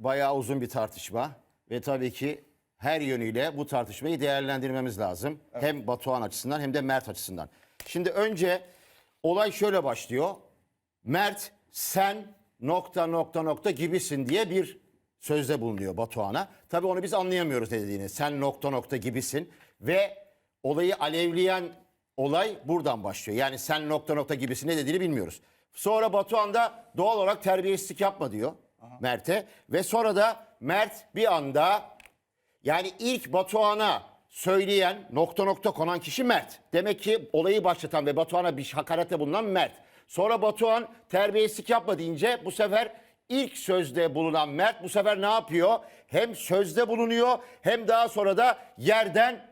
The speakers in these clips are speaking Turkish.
bayağı uzun bir tartışma ve tabii ki her yönüyle bu tartışmayı değerlendirmemiz lazım. Hem Batuhan açısından hem de Mert açısından. Şimdi önce olay şöyle başlıyor. Mert sen nokta nokta nokta gibisin diye bir sözde bulunuyor Batuhan'a. Tabii onu biz anlayamıyoruz ne dediğini. Sen nokta nokta gibisin ve olayı alevleyen olay buradan başlıyor. Yani sen nokta nokta gibisin ne dediğini bilmiyoruz. Sonra Batuhan da doğal olarak terbiyesizlik yapma diyor Mert'e. Ve sonra da Mert bir anda yani ilk Batuhan'a söyleyen nokta nokta konan kişi Mert. Demek ki olayı başlatan ve Batuhan'a bir hakarette bulunan Mert. Sonra Batuhan terbiyesizlik yapma deyince bu sefer ilk sözde bulunan Mert bu sefer ne yapıyor? Hem sözde bulunuyor hem daha sonra da yerden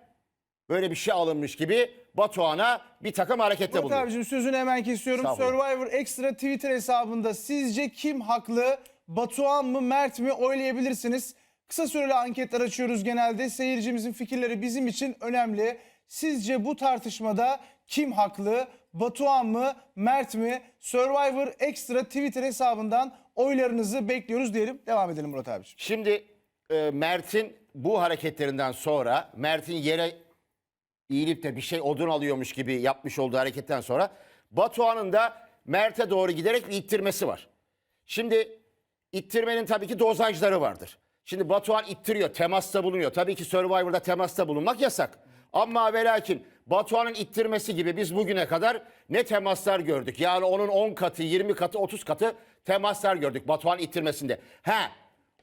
böyle bir şey alınmış gibi Batuhan'a bir takım harekette Murat bulunuyor. abicim sözünü hemen kesiyorum. Survivor Extra Twitter hesabında sizce kim haklı? Batuhan mı Mert mi oylayabilirsiniz. Kısa süreli anketler açıyoruz genelde. Seyircimizin fikirleri bizim için önemli. Sizce bu tartışmada kim haklı? Batuhan mı Mert mi? Survivor Extra Twitter hesabından oylarınızı bekliyoruz diyelim. Devam edelim Murat abicim. Şimdi e, Mert'in bu hareketlerinden sonra Mert'in yere eğilip de bir şey odun alıyormuş gibi yapmış olduğu hareketten sonra Batuhan'ın da Mert'e doğru giderek bir ittirmesi var. Şimdi ittirmenin tabii ki dozajları vardır. Şimdi Batuhan ittiriyor, temasta bulunuyor. Tabii ki Survivor'da temasta bulunmak yasak. Ama ve lakin Batuhan'ın ittirmesi gibi biz bugüne kadar ne temaslar gördük. Yani onun 10 katı, 20 katı, 30 katı temaslar gördük Batuhan ittirmesinde. He,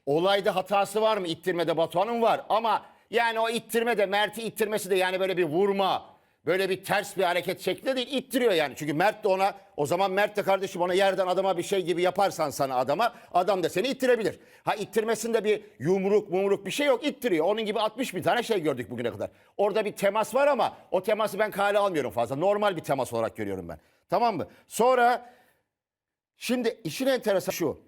olayda hatası var mı ittirmede Batuhan'ın var ama yani o ittirme de Mert'i ittirmesi de yani böyle bir vurma, böyle bir ters bir hareket şeklinde değil ittiriyor yani. Çünkü Mert de ona o zaman Mert de kardeşim ona yerden adama bir şey gibi yaparsan sana adama adam da seni ittirebilir. Ha ittirmesinde bir yumruk mumruk bir şey yok ittiriyor. Onun gibi 60 bin tane şey gördük bugüne kadar. Orada bir temas var ama o teması ben kale almıyorum fazla. Normal bir temas olarak görüyorum ben. Tamam mı? Sonra Şimdi işin enteresan şu.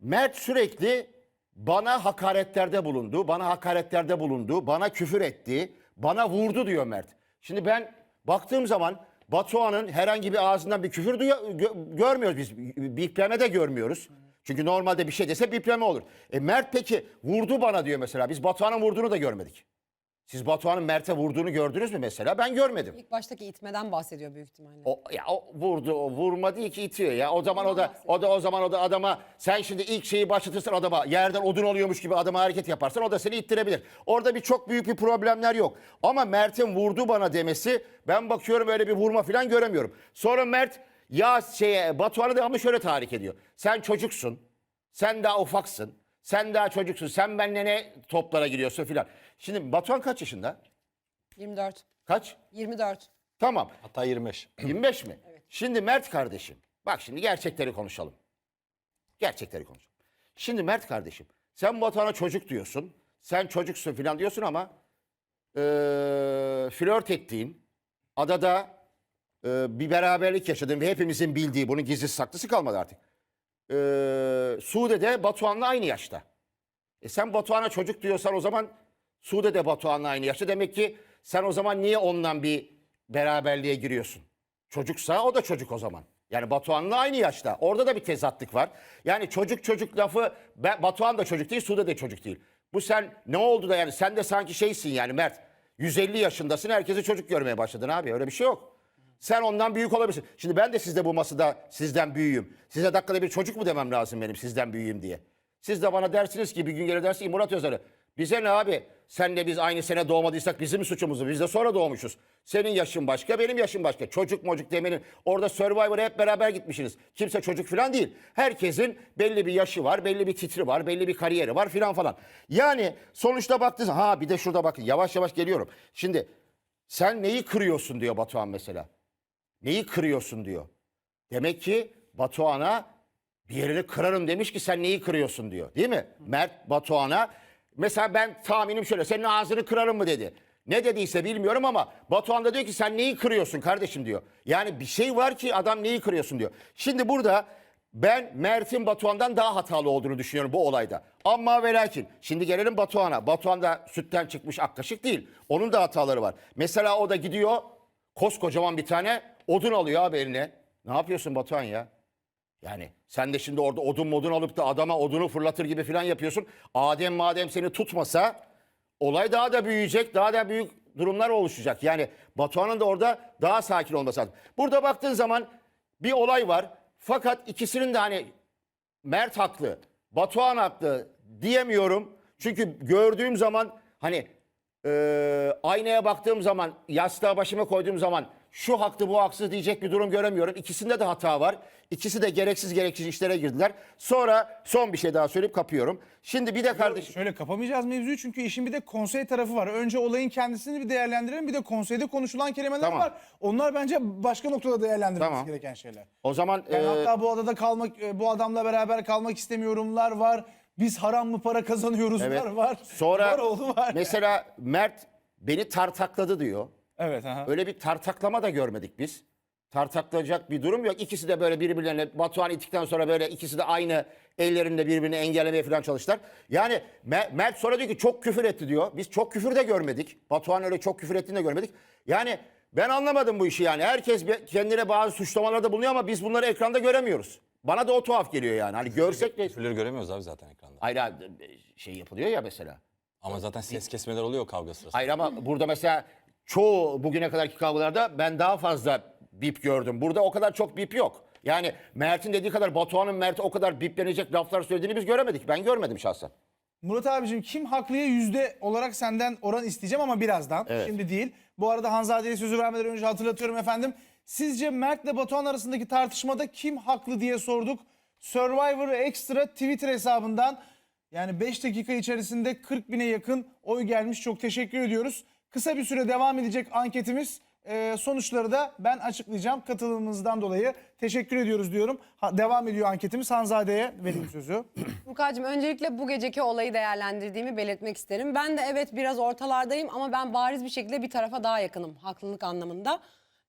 Mert sürekli bana hakaretlerde bulundu, bana hakaretlerde bulundu, bana küfür etti, bana vurdu diyor Mert. Şimdi ben baktığım zaman Batuhan'ın herhangi bir ağzından bir küfür duya- gö- görmüyoruz biz. Bipleme de görmüyoruz. Çünkü normalde bir şey dese bipleme olur. E Mert peki vurdu bana diyor mesela. Biz Batuhan'ın vurduğunu da görmedik. Siz Batuhan'ın Mert'e vurduğunu gördünüz mü mesela? Ben görmedim. İlk baştaki itmeden bahsediyor büyük ihtimalle. O ya o vurdu o vurma değil ki itiyor ya. O zaman o da o da o zaman o da adama sen şimdi ilk şeyi başlatırsan adama yerden odun oluyormuş gibi adama hareket yaparsan o da seni ittirebilir. Orada bir çok büyük bir problemler yok. Ama Mert'in vurdu bana demesi ben bakıyorum öyle bir vurma falan göremiyorum. Sonra Mert ya şeye Batuhan'a devamlı şöyle tahrik ediyor. Sen çocuksun. Sen daha ufaksın. Sen daha çocuksun. Sen benimle ne toplara giriyorsun filan. Şimdi Batuhan kaç yaşında? 24. Kaç? 24. Tamam. Hatta 25. 25 mi? Şimdi Mert kardeşim. Bak şimdi gerçekleri konuşalım. Gerçekleri konuşalım. Şimdi Mert kardeşim. Sen Batuhan'a çocuk diyorsun. Sen çocuksun falan diyorsun ama eee flört ettiğin adada eee, bir beraberlik yaşadığın ve hepimizin bildiği bunun gizli saklısı kalmadı artık. Eee Suude'de Batuhan'la aynı yaşta. E sen Batuhan'a çocuk diyorsan o zaman Sude de Batuhan'la aynı yaşta. Demek ki sen o zaman niye ondan bir beraberliğe giriyorsun? Çocuksa o da çocuk o zaman. Yani Batuhan'la aynı yaşta. Orada da bir tezatlık var. Yani çocuk çocuk lafı Batuhan da çocuk değil, Sude de çocuk değil. Bu sen ne oldu da yani sen de sanki şeysin yani Mert. 150 yaşındasın herkesi çocuk görmeye başladın abi öyle bir şey yok. Sen ondan büyük olabilirsin. Şimdi ben de sizde bu masada sizden büyüğüm. Size dakikada bir çocuk mu demem lazım benim sizden büyüğüm diye. Siz de bana dersiniz ki bir gün gelir dersiniz ki Murat Özer'e. Bize ne abi? Senle biz aynı sene doğmadıysak bizim suçumuz. Biz de sonra doğmuşuz. Senin yaşın başka, benim yaşım başka. Çocuk mocuk demenin. Orada Survivor'a hep beraber gitmişsiniz. Kimse çocuk falan değil. Herkesin belli bir yaşı var, belli bir titri var, belli bir kariyeri var filan falan. Yani sonuçta baktınız. Ha bir de şurada bakın yavaş yavaş geliyorum. Şimdi sen neyi kırıyorsun diyor Batuhan mesela. Neyi kırıyorsun diyor. Demek ki Batuhan'a bir yerini kırarım demiş ki sen neyi kırıyorsun diyor. Değil mi? Mert Batuhan'a mesela ben tahminim şöyle senin ağzını kırarım mı dedi. Ne dediyse bilmiyorum ama Batuhan da diyor ki sen neyi kırıyorsun kardeşim diyor. Yani bir şey var ki adam neyi kırıyorsun diyor. Şimdi burada ben Mert'in Batuhan'dan daha hatalı olduğunu düşünüyorum bu olayda. Ama ve lakin şimdi gelelim Batuhan'a. Batuhan da sütten çıkmış ak kaşık değil. Onun da hataları var. Mesela o da gidiyor koskocaman bir tane odun alıyor abi eline. Ne yapıyorsun Batuhan ya? Yani sen de şimdi orada odun modun alıp da adama odunu fırlatır gibi falan yapıyorsun. Adem madem seni tutmasa olay daha da büyüyecek. Daha da büyük durumlar oluşacak. Yani Batuhan'ın da orada daha sakin olması lazım. Burada baktığın zaman bir olay var. Fakat ikisinin de hani Mert haklı, Batuhan haklı diyemiyorum. Çünkü gördüğüm zaman hani e, aynaya baktığım zaman, yastığa başıma koyduğum zaman şu haklı bu haksız diyecek bir durum göremiyorum. İkisinde de hata var. İkisi de gereksiz gereksiz işlere girdiler. Sonra son bir şey daha söyleyip kapıyorum. Şimdi bir de kardeşim Şöyle kapamayacağız mevzuyu çünkü işin bir de konsey tarafı var. Önce olayın kendisini bir değerlendirelim bir de konseyde konuşulan kelimeler Tamam. var. Onlar bence başka noktada değerlendirilmesi Tamam. gereken şeyler. o zaman Yani e, hatta bu adada kalmak, e, bu adamla beraber kalmak istemiyorumlar var. Biz haram mı para kazanıyoruzlar evet. var. sonra var oğlu var. mesela Mert beni tartakladı diyor. Evet. Aha. Öyle bir tartaklama da görmedik biz. Tartaklanacak bir durum yok. İkisi de böyle birbirlerine Batuhan ittikten sonra böyle ikisi de aynı ellerinde birbirini engellemeye falan çalıştılar. Yani Me- Mert sonra diyor ki çok küfür etti diyor. Biz çok küfür de görmedik. Batuhan öyle çok küfür ettiğini de görmedik. Yani ben anlamadım bu işi yani. Herkes kendine bazı suçlamalarda bulunuyor ama biz bunları ekranda göremiyoruz. Bana da o tuhaf geliyor yani. Hani görsek de... Küfürleri göremiyoruz abi zaten ekranda. Hayır abi, şey yapılıyor ya mesela. Ama zaten ses kesmeler oluyor kavga sırasında. Hayır ama burada mesela çoğu bugüne kadarki kavgalarda ben daha fazla bip gördüm. Burada o kadar çok bip yok. Yani Mert'in dediği kadar Batuhan'ın Mert'e o kadar biplenecek laflar söylediğini biz göremedik. Ben görmedim şahsen. Murat abicim kim haklıya yüzde olarak senden oran isteyeceğim ama birazdan. Evet. Şimdi değil. Bu arada Hanzade'ye sözü vermeden önce hatırlatıyorum efendim. Sizce Mert ile Batuhan arasındaki tartışmada kim haklı diye sorduk. Survivor Extra Twitter hesabından yani 5 dakika içerisinde 40 bine yakın oy gelmiş. Çok teşekkür ediyoruz. Kısa bir süre devam edecek anketimiz. Ee, sonuçları da ben açıklayacağım katılımınızdan dolayı. Teşekkür ediyoruz diyorum. Ha, devam ediyor anketimiz. Hanzade'ye vereyim sözü. Furkan'cığım öncelikle bu geceki olayı değerlendirdiğimi belirtmek isterim. Ben de evet biraz ortalardayım ama ben bariz bir şekilde bir tarafa daha yakınım haklılık anlamında.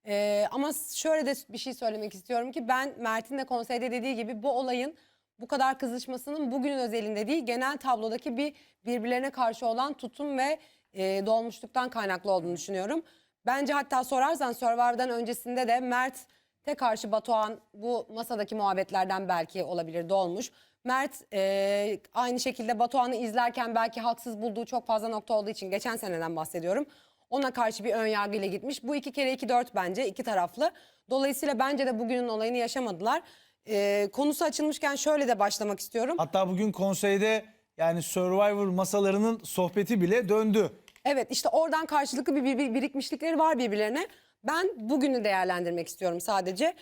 Ee, ama şöyle de bir şey söylemek istiyorum ki ben Mert'in de konseyde dediği gibi bu olayın bu kadar kızışmasının bugünün özelinde değil genel tablodaki bir birbirlerine karşı olan tutum ve e, dolmuşluktan kaynaklı olduğunu düşünüyorum. Bence hatta sorarsan Survivor'dan öncesinde de Mert'e karşı Batuhan bu masadaki muhabbetlerden belki olabilir dolmuş. Mert e, aynı şekilde Batuhan'ı izlerken belki haksız bulduğu çok fazla nokta olduğu için geçen seneden bahsediyorum. Ona karşı bir ön yargıyla gitmiş. Bu iki kere iki dört bence iki taraflı. Dolayısıyla bence de bugünün olayını yaşamadılar. E, konusu açılmışken şöyle de başlamak istiyorum. Hatta bugün konseyde yani Survivor masalarının sohbeti bile döndü. Evet işte oradan karşılıklı bir, bir- bir birikmişlikleri var birbirlerine. Ben bugünü değerlendirmek istiyorum sadece.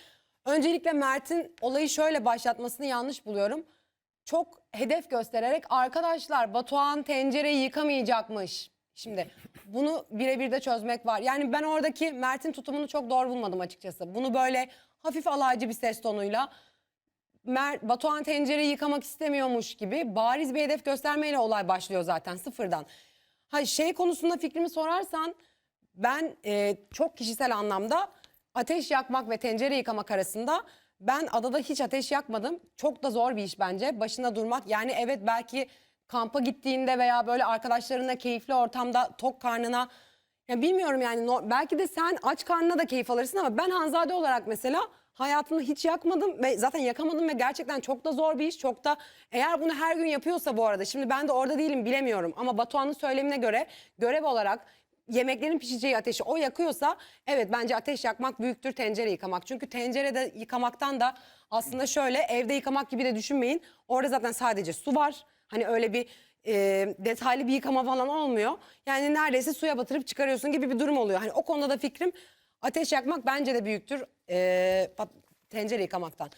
Öncelikle Mert'in olayı şöyle başlatmasını yanlış buluyorum. Çok hedef göstererek arkadaşlar Batuhan tencereyi yıkamayacakmış. Şimdi bunu birebir de çözmek var. Yani ben oradaki Mert'in tutumunu çok doğru bulmadım açıkçası. Bunu böyle hafif alaycı bir ses tonuyla Mer Batuhan tencereyi yıkamak istemiyormuş gibi bariz bir hedef göstermeyle olay başlıyor zaten sıfırdan. Ha şey konusunda fikrimi sorarsan ben e, çok kişisel anlamda ateş yakmak ve tencere yıkamak arasında ben adada hiç ateş yakmadım. Çok da zor bir iş bence. Başında durmak yani evet belki kampa gittiğinde veya böyle arkadaşlarınla keyifli ortamda tok karnına ya bilmiyorum yani belki de sen aç karnına da keyif alırsın ama ben Hanzade olarak mesela hayatımda hiç yakmadım ve zaten yakamadım ve gerçekten çok da zor bir iş. Çok da eğer bunu her gün yapıyorsa bu arada şimdi ben de orada değilim bilemiyorum ama Batuhan'ın söylemine göre görev olarak yemeklerin pişeceği ateşi o yakıyorsa evet bence ateş yakmak büyüktür tencere yıkamak. Çünkü tencerede yıkamaktan da aslında şöyle evde yıkamak gibi de düşünmeyin. Orada zaten sadece su var. Hani öyle bir e, detaylı bir yıkama falan olmuyor. Yani neredeyse suya batırıp çıkarıyorsun gibi bir durum oluyor. Hani o konuda da fikrim ateş yakmak bence de büyüktür e, pat- tencere yıkamaktan.